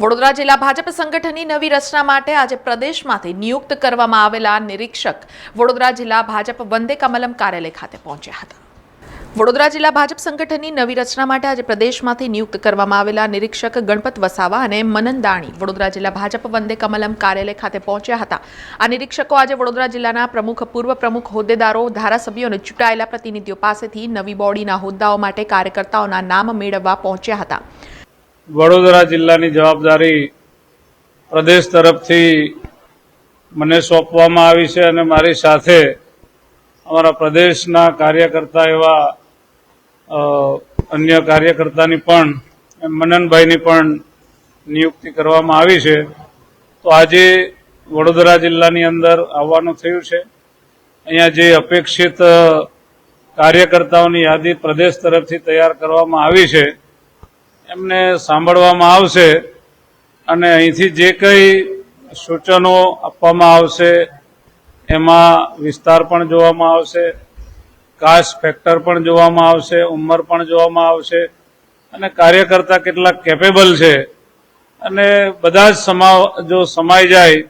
વડોદરા જિલ્લા ભાજપ સંગઠનની નવી રચના માટે આજે પ્રદેશમાંથી નિયુક્ત કરવામાં આવેલા નિરીક્ષક વડોદરા જિલ્લા ભાજપ વંદે કમલમ કાર્યાલય ખાતે પહોંચ્યા હતા. વડોદરા જિલ્લા ભાજપ સંગઠનની નવી રચના માટે આજે પ્રદેશમાંથી નિયુક્ત કરવામાં આવેલા નિરીક્ષક ગણપત વસાવા અને મનન દાણી વડોદરા જિલ્લા ભાજપ વંદે કમલમ કાર્યાલય ખાતે પહોંચ્યા હતા. આ નિરીક્ષકો આજે વડોદરા જિલ્લાના પ્રમુખ, પૂર્વ પ્રમુખ, હોદ્દેદારો, ધારાસભ્યો અને ચૂંટાયેલા પ્રતિનિધિઓ પાસેથી નવી બોડીના હોદ્દાઓ માટે કાર્યકર્તાઓના નામ મેળવવા પહોંચ્યા હતા. વડોદરા જિલ્લાની જવાબદારી પ્રદેશ તરફથી મને સોંપવામાં આવી છે અને મારી સાથે અમારા પ્રદેશના કાર્યકર્તા એવા અન્ય કાર્યકર્તાની પણ મનનભાઈની પણ નિયુક્તિ કરવામાં આવી છે. તો આજે વડોદરા જિલ્લાની અંદર આવવાનું થયું છે. અહીંયા જે અપેક્ષિત કાર્યકર્તાઓની યાદી પ્રદેશ તરફથી તૈયાર કરવામાં આવી છે એમને સાંભળવામાં આવશે અને અહીંથી જે કંઈ સૂચનો આપવામાં આવશે, એમાં વિસ્તાર પણ જોવામાં આવશે, કાસ્ટ ફેક્ટર પણ જોવામાં આવશે, ઉંમર પણ જોવામાં આવશે, અને કાર્યકર્તા કેટલા કેપેબલ છે. અને બધા જ સમા, જો સમાઈ જાય,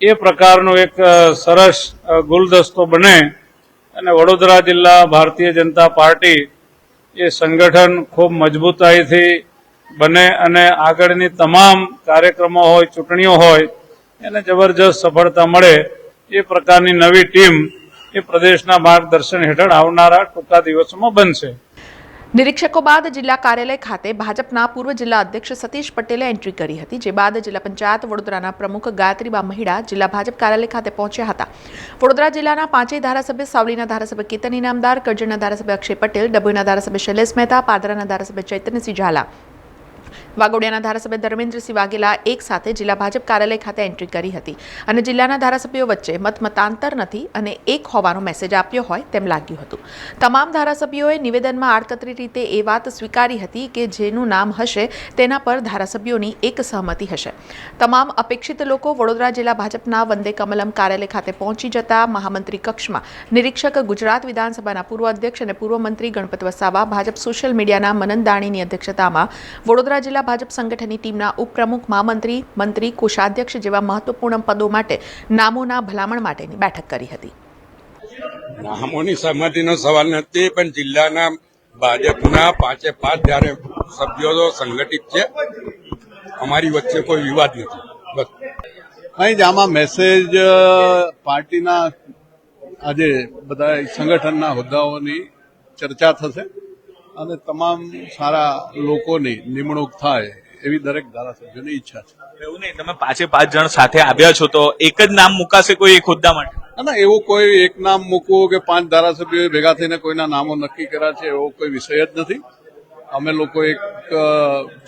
એ પ્રકારનો એક સરસ ગુલદસ્તો બને. અને વડોદરા જિલ્લા ભારતીય જનતા પાર્ટી એ સંગઠન ખૂબ મજબૂતાઈથી બને અને આગળની તમામ કાર્યક્રમો હોય, ચૂંટણીઓ હોય, એને જબરજસ્ત સફળતા મળે એ પ્રકારની નવી ટીમ એ પ્રદેશના માર્ગદર્શન હેઠળ આવનારા ટૂંકા દિવસોમાં બનશે. નિરીક્ષકો બાદ જિલ્લા કાર્યાલય ખાતે ભાજપના પૂર્વ જિલ્લા અધ્યક્ષ સતીશ પટેલે એન્ટ્રી કરી હતી, જે બાદ જિલ્લા પંચાયત વડોદરાના પ્રમુખ ગાયત્રીબા મહિડા જિલ્લા ભાજપ કાર્યાલય ખાતે પહોંચ્યા હતા. વડોદરા જિલ્લાના પાંચેય ધારાસભ્ય સાવલીના ધારાસભ્ય કેતન ઇનામદાર કરજણના ધારાસભ્ય અક્ષય પટેલ, ડભોઈના ધારાસભ્ય શૈલેષ મહેતા, પાદરાના ધારાસભ્ય ચૈતન્યસિંહ ઝાલા વાગોડિયાના ધારાસભ્ય ધર્મેન્દ્રસિંહ વાઘેલા એક સાથે જિલ્લા ભાજપ કાર્યાલય ખાતે એન્ટ્રી કરી હતી અને જિલ્લાના ધારાસભ્યો વચ્ચે મતમતાંતર નથી અને એક હોવાનો મેસેજ આપ્યો હોય તેમ લાગ્યું હતું. તમામ ધારાસભ્યોએ નિવેદનમાં આડકતરી રીતે એ વાત સ્વીકારી હતી કે જેનું નામ હશે તેના પર ધારાસભ્યોની એક સહમતિ હશે. તમામ અપેક્ષિત લોકો વડોદરા જિલ્લા ભાજપના વંદે કમલમ કાર્યાલય ખાતે પહોંચી જતા મહામંત્રી કક્ષમાં નિરીક્ષક ગુજરાત વિધાનસભાના પૂર્વ અધ્યક્ષ અને પૂર્વ મંત્રી ગણપત વસાવા, ભાજપ સોશિયલ મીડિયાના મનન દાણીની અધ્યક્ષતામાં વડોદરા જિલ્લા ભાજપ સંગઠનની ટીમના ઉપપ્રમુખ મહામંત્રી મંત્રી કોષાધ્યક્ષ જેવા મહત્વપૂર્ણ પદો માટે નામોના ભલામણ માટેની બેઠક કરી હતી. નામોની સહમતિનો સવાલ નથી પણ જિલ્લાના ભાજપના પાંચે પાંચ જ્યારે સભ્યો તો સંગઠિત છે. અમારી વચ્ચે કોઈ વિવાદ નથી. બસ. અહીં જ આમાં મેસેજ પાર્ટીના આજે બધા સંગઠનના હોદ્દાઓની ચર્ચા થશે. અને તમામ સારા લોકોની નિમણૂક થાય એવી દરેક ધારાસભ્યોની ઈચ્છા છે. એવું નહીં તમે પાંચે પાંચ જણ સાથે આવ્યા છો તો એક જ નામ મુકાશે કોઈ એક હોદ્દા માટે? ના એવું કોઈ એક નામ મૂકવું કે પાંચ ધારાસભ્યો ભેગા થઈને કોઈના નામો નક્કી કર્યા છે એવો કોઈ વિષય જ નથી. અમે લોકો એક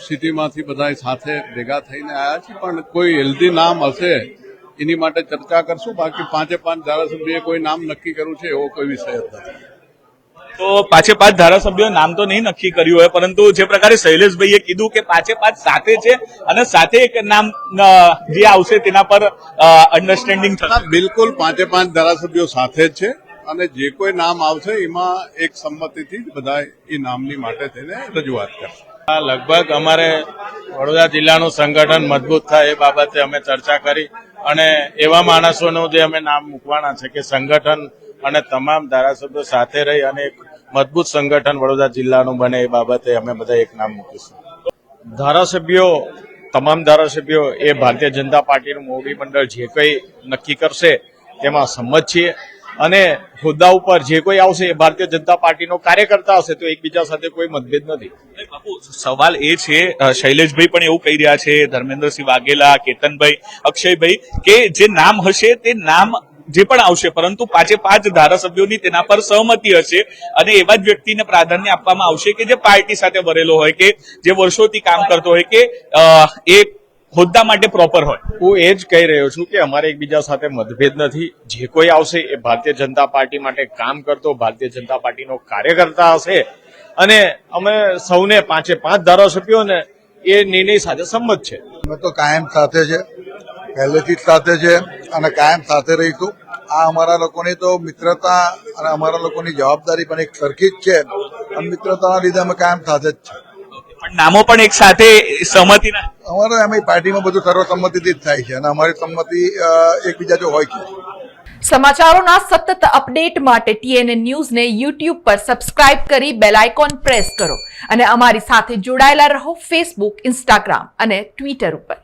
સિટીમાંથી બધા સાથે ભેગા થઈને આવ્યા છીએ પણ કોઈ હેલ્ધી નામ હશે એની માટે ચર્ચા કરશું. બાકી પાંચે પાંચ ધારાસભ્યએ કોઈ નામ નક્કી કર્યું છે એવો કોઈ વિષય જ નથી. તો પાંચે પાંચ ધારાસભ્યો નામ તો નહીં નક્કી કર્યું હોય પરંતુ જે પ્રકારે શૈલેષભાઈએ કીધું કે પાંચે પાંચ સાથે છે અને સાથે એક નામ જે આવશે તેના પર અન્ડરસ્ટેન્ડિંગ થશે. બિલકુલ પાંચે પાંચ ધારાસભ્યો સાથે જ છે અને જે કોઈ નામ આવશે એમાં એક સંમતિથી જ બધા એ નામની માટે થઈને રજૂઆત કરશે. આ લગભગ અમારે વડોદરા જિલ્લાનું સંગઠન મજબૂત થાય એ બાબતે અમે ચર્ચા કરી અને એવા માણસોનું જે અમે નામ મૂકવાના છે કે સંગઠન અને તમામ ધારાસભ્યો સાથે રહી અને એક મજબૂત સંગઠન વડોદરા જિલ્લાનું બને એ બાબતે અમે બધા એક નામ મૂકીશું. ધારાસભ્યો, તમામ ધારાસભ્યો એ ભારતીય જનતા પાર્ટીનું મોવડી મંડળ જે કંઈ નક્કી કરશે તેમાં સંમત છીએ અને હોદ્દા ઉપર જે કોઈ આવશે એ ભારતીય જનતા પાર્ટીનો કાર્યકર્તા હશે તો એકબીજા સાથે કોઈ મતભેદ નથી. બાપુ, સવાલ એ છે શૈલેષભાઈ પણ એવું કહી રહ્યા છે, ધર્મેન્દ્રસિંહ વાઘેલા, કેતનભાઈ, અક્ષયભાઈ, કે જે નામ હશે તે નામ જે પણ આવશે પરંતુ પાંચે પાંચ ધારાસભ્યોની તેના પર સહમતિ હશે અને એવા જ વ્યક્તિને પ્રાધાન્ય આપવામાં આવશે કે જે પાર્ટી સાથે ભરેલો હોય કે જે વર્ષોથી કામ કરતો હોય કે એ હોદ્દા માટે પ્રોપર હોય. હું એ જ કહી રહ્યો છું કે અમારે એકબીજા સાથે મતભેદ નથી. જે કોઈ આવશે એ ભારતીય જનતા પાર્ટી માટે કામ કરતો ભારતીય જનતા પાર્ટીનો કાર્યકર્તા હશે. અને અમે સૌને પાંચે પાંચ ધારાસભ્યોને એ નિર્ણય સાથે સંમત છે. અમે તો કાયમ સાથે છે. પહેલેથી જ સાથે છે. અને કાયમ સાથે રહીશું. આ અમારા લોકોની તો મિત્રતા અને અમારા લોકોની જવાબદારી પણ એક સરખી જ છે. અને મિત્રતાના લીધે અમે કાયમ સાથે જ છે નામો પણ એક સાથે સહમતિના અમારે અમે પાર્ટીમાં બધું સર્વસંમતિથી જ થાય છે અને અમારી સંમતિ એકબીજા જો હોય છે સમાચારોના સતત અપડેટ માટે ટીએનએ ન્યૂઝને યુટ્યુબ પર સબસ્ક્રાઇબ કરી બેલ આઇકોન પ્રેસ કરો અને અમારી સાથે જોડાયેલા રહો ફેસબુક ઇન્સ્ટાગ્રામ અને ટ્વિટર ઉપર.